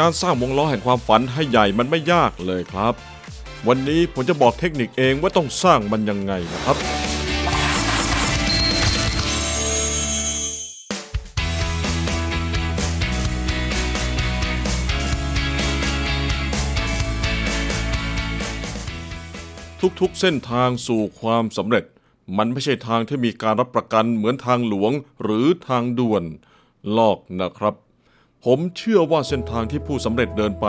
การสร้างวงล้อแห่งความฝันให้ใหญ่มันไม่ยากเลยครับ วันนี้ผมจะบอกเทคนิคเองว่าต้องสร้างมันยังไงนะครับ ทุกๆเส้นทางสู่ความสำเร็จ มันไม่ใช่ทางที่มีการรับประกันเหมือนทางหลวงหรือทางด่วนลอกนะครับ ผมเชื่อว่าเส้นทางที่ผู้สำเร็จเดินไป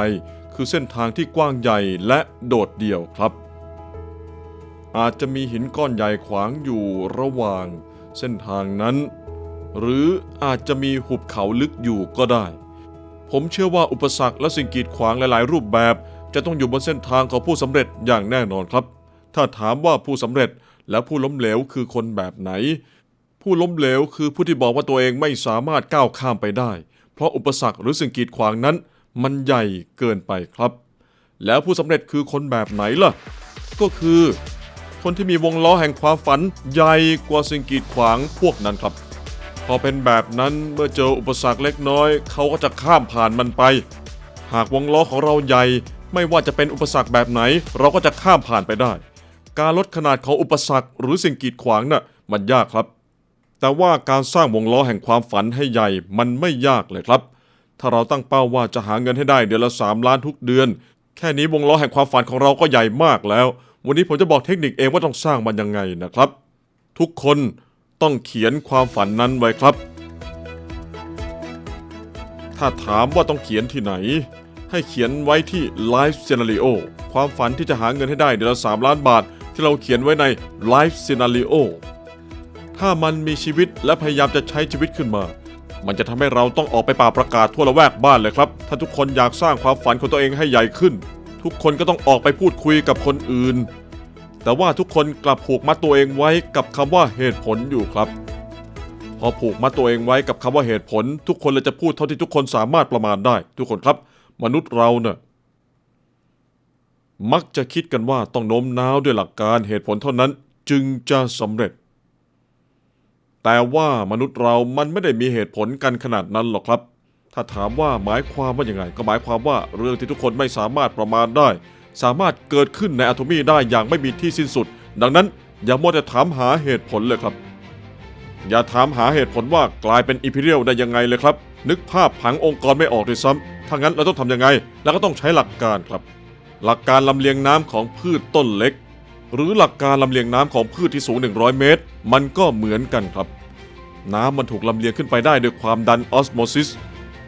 คือเส้นทางที่กว้างใหญ่และโดดเดี่ยวครับ อาจจะมีหินก้อนใหญ่ขวางอยู่ระหว่างเส้นทางนั้น หรืออาจจะมีหุบเขาลึกอยู่ก็ได้ ผมเชื่อว่าอุปสรรคและสิ่งกีดขวางหลาย ๆ รูปแบบ จะต้องอยู่บนเส้นทางของผู้สำเร็จอย่างแน่นอนครับ ถ้าถามว่าผู้สำเร็จและผู้ล้มเหลวคือคนแบบไหน ผู้ล้มเหลวคือผู้ที่บอกว่าตัวเองไม่สามารถก้าวข้ามไปได้ เพราะอุปสรรคหรือสิ่งกีดขวางนั้น มันใหญ่เกินไปครับ แล้วผู้สำเร็จคือคนแบบไหนล่ะ ก็คือ คนที่มีวงล้อแห่งความฝันใหญ่กว่าสิ่งกีดขวางพวกนั้นครับ พอเป็นแบบนั้นเมื่อเจออุปสรรคเล็กน้อย เขาก็จะข้ามผ่านมันไป หากวงล้อของเราใหญ่ ไม่ว่าจะเป็นอุปสรรคแบบไหน เราก็จะข้ามผ่านไปได้ การลดขนาดของอุปสรรคหรือสิ่งกีดขวางน่ะมันยากครับ แต่ว่าการสร้างวงล้อแห่งความฝันให้ใหญ่มันไม่ยากเลยครับ ถ้าเราตั้งเป้าว่าจะหาเงินให้ได้เดือนละ 3 ล้านทุกเดือน แค่นี้วงล้อแห่งความฝันของเราก็ใหญ่มากแล้ว วันนี้ผมจะบอกเทคนิคเองว่าต้องสร้างมันยังไงนะครับ ทุกคนต้องเขียนความฝันนั้นไว้ครับ ถ้าถามว่าต้องเขียนที่ไหน ให้เขียนไว้ที่ Life Scenario ความฝันที่จะหาเงินให้ได้เดือนละ 3 ล้านบาท ที่เราเขียนไว้ใน Life Scenario ถ้ามันมีชีวิตและพยายามจะใช้ชีวิตขึ้นมา มันจะทำให้เราต้องออกไปป่าประกาศทั่วละแวกบ้านเลยครับ ถ้าทุกคนอยากสร้างความฝันของตัวเองให้ใหญ่ขึ้น ทุกคนก็ต้องออกไปพูดคุยกับคนอื่น แต่ว่าทุกคนกลับผูกมัดตัวเองไว้กับคำว่าเหตุผลอยู่ครับ พอผูกมัดตัวเองไว้กับคำว่าเหตุผล ทุกคนเลยจะพูดเท่าที่ทุกคนสามารถประมาณได้ ทุกคนครับ มนุษย์เราเนะ่ะมักจะคิดกันว่าต้องโน้มน้าวด้วยหลักการเหตุผลเท่านั้นจึงจะสำเร็จ แต่ว่ามนุษย์เรามันไม่ได้มีเหตุผลกันขนาดนั้นหรอกครับ ถ้าถามว่าหมายความว่าอย่างไง ก็หมายความว่าเรื่องที่ทุกคนไม่สามารถประมาณได้ สามารถเกิดขึ้นในอะโทมีได้อย่างไม่มีที่สิ้นสุด ดังนั้นอย่ามัวแต่ถามหาเหตุผลเลยครับ อย่าถามหาเหตุผลว่ากลายเป็นอิมพีเรียลได้ยังไงเลยครับ นึกภาพผังองค์กรไม่ออกด้วยซ้ำถ้างั้นเราต้องทำยังไง แล้วก็ต้องใช้หลักการครับ หลักการลำเลียงน้ำของพืชต้นเล็ก หรือหลักการลำเลียงน้ำของพืชที่สูง 100 เมตร มันก็เหมือนกันครับ น้ำมันถูกลำเลียงขึ้นไปได้ด้วยความดันออสโมซิส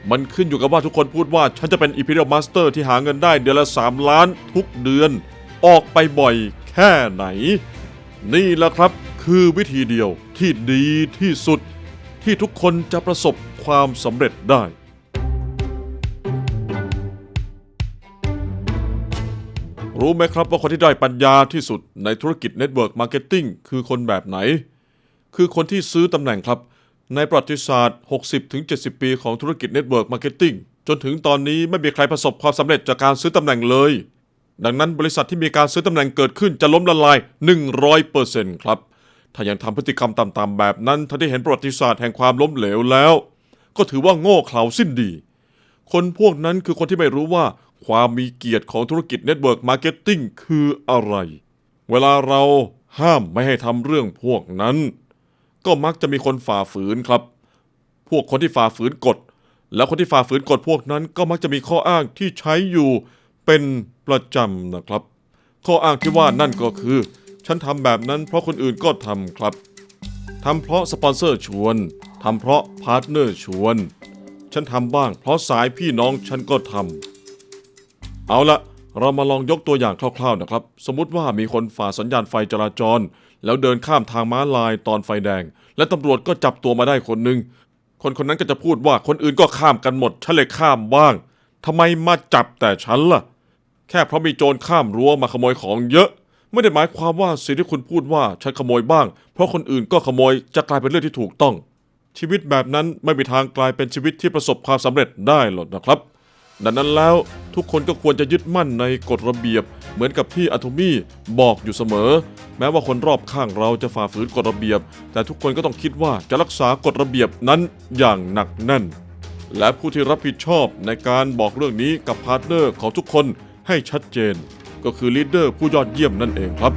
มันขึ้นอยู่กับว่าทุกคนพูดว่า ฉันจะเป็นอีพีเรียลมาสเตอร์ที่หาเงินได้เดือนละ 3 ล้านทุกเดือน ออกไปบ่อยแค่ไหน นี่แหละครับคือวิธีเดียวที่ดีที่สุด ที่ทุกคนจะประสบความสำเร็จได้ รู้ไหมครับว่าคนที่ได้ปัญญาที่สุดในธุรกิจเน็ตเวิร์กมาร์เก็ตติ้งคือคนแบบไหน คือคนที่ซื้อตำแหน่งครับ ในประวัติศาสตร์ 60-70 ปีของธุรกิจเน็ตเวิร์กมาร์เก็ตติ้งจนถึงตอนนี้ไม่มีใครประสบความสำเร็จจากการซื้อตำแหน่งเลย ดังนั้นบริษัทที่มีการซื้อตำแหน่งเกิดขึ้นจะล้มละลาย 100%ครับ ถ้ายังทำพฤติกรรมต่ำๆแบบนั้นท่านได้เห็นประวัติศาสตร์แห่งความล้มเหลวแล้ว ก็ถือว่าโง่เขลาสิ้นดี คนพวกนั้นคือคนที่ไม่รู้ว่า ความมีเกียรติของธุรกิจเน็ตเวิร์กมาร์เก็ตติ้งคืออะไร เวลาเราห้ามไม่ให้ทำเรื่องพวกนั้น ก็มักจะมีคนฝ่าฝืนครับ พวกคนที่ฝ่าฝืนกฎ แล้วคนที่ฝ่าฝืนกฎพวกนั้น ก็มักจะมีข้ออ้างที่ใช้อยู่เป็นประจำนะครับ ข้ออ้างที่ว่านั่นก็คือ ฉันทำแบบนั้นเพราะคนอื่นก็ทำครับทำเพราะสปอนเซอร์ชวนทำเพราะพาร์ทเนอร์ชวน ฉันทำบ้างเพราะสายพี่น้องฉันก็ทำ เอาละเรามาลองยกตัวอย่างคร่าวๆนะครับ สมมุติว่ามีคนฝ่าสัญญาณไฟจราจร แล้วเดินข้ามทางม้าลายตอนไฟแดง และตำรวจก็จับตัวมาได้คนหนึ่งคนคนนั้นก็จะพูดว่าคนอื่นก็ข้ามกันหมดฉันเลยข้ามบ้างทำไมมาจับแต่ฉันล่ะ แค่เพราะมีโจรข้ามรั้วมาขโมยของเยอะ ไม่ได้หมายความว่าสิ่งที่คุณพูดว่าฉันขโมยบ้าง เพราะคนอื่นก็ขโมยจะกลายเป็นเรื่องที่ถูกต้อง ชีวิตแบบนั้นไม่มีทางกลายเป็นชีวิตที่ประสบความสำเร็จได้หรอกนะครับ ดังนั้นแล้วทุกคนก็ควรจะยึดมั่นในกฎระเบียบ เหมือนกับที่อะโทมี่บอกอยู่เสมอ แม้ว่าคนรอบข้างเราจะฝ่าฝืนกฎระเบียบ แต่ทุกคนก็ต้องคิดว่าจะรักษากฎระเบียบนั้นอย่างหนักแน่น และผู้ที่รับผิดชอบในการบอกเรื่องนี้กับพาร์ทเนอร์ของทุกคนให้ชัดเจน ก็คือลีดเดอร์ผู้ยอดเยี่ยมนั่นเองครับ